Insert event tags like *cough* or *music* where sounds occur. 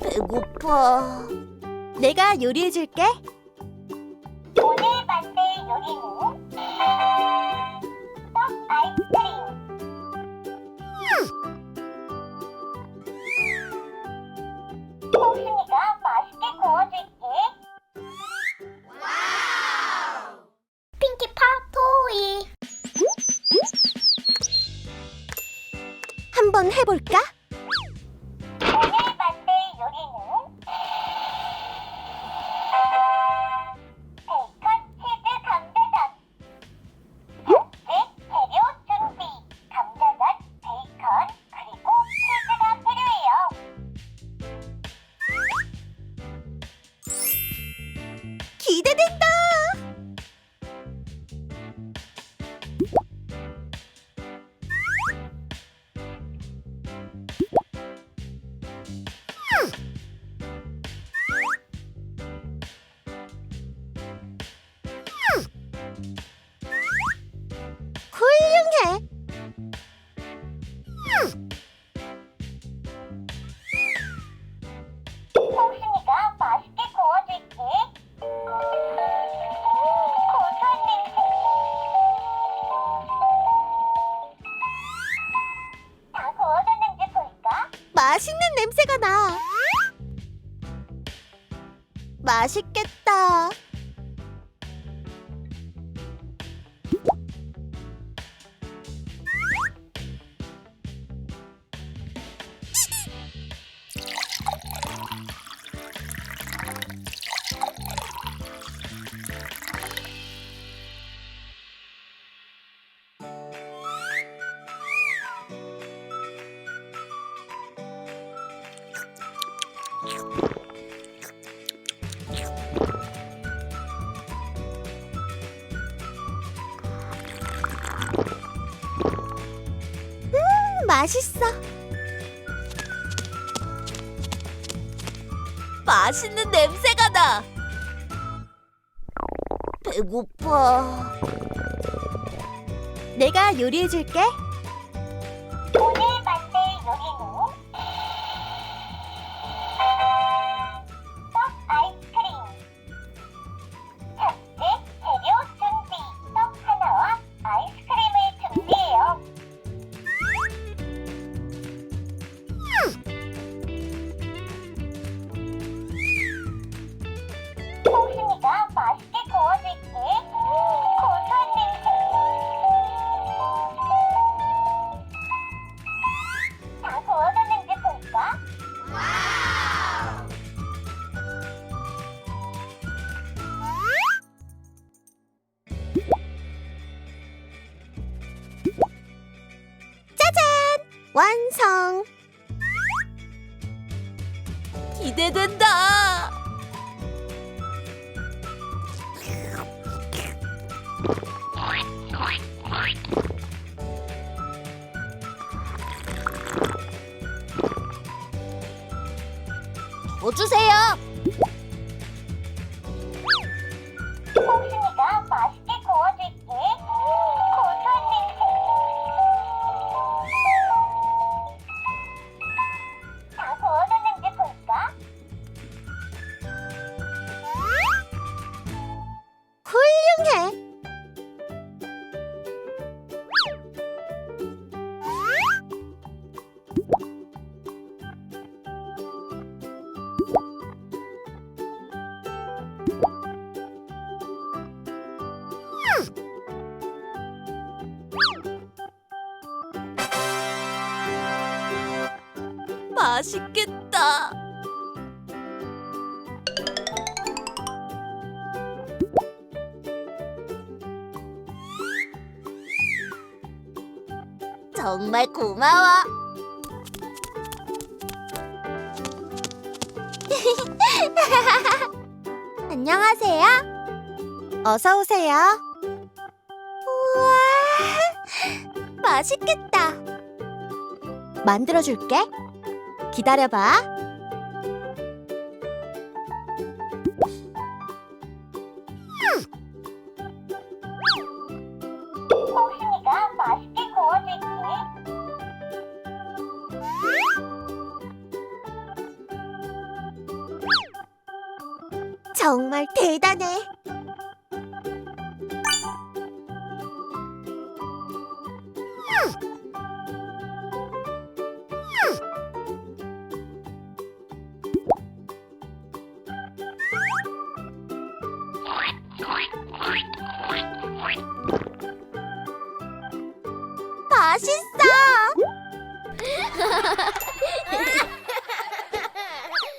배고파. 내가 요리해줄게. 오늘 만들 요리는 떡 아이스크림. 홍순이가 맛있게 구워줄게. 핑키파 토이. 한번 해볼까? 훌륭해. 홍순이가 맛있게 구워줄게. 고소한 냄새. 다 구워졌는지 볼까? 맛있는 냄새가 나. 맛있겠다. 맛있어. 맛있는 냄새가 나. 배고파. 내가 요리해줄게. 오늘 완성. 기대된다. 더 주세요. 맛있겠다. 정말 고마워. *laughs* 안녕하세요. 어서 오세요. 우와, 맛있겠다. 만들어줄게. 기다려봐. 정말 대단해. 맛있어. *laughs*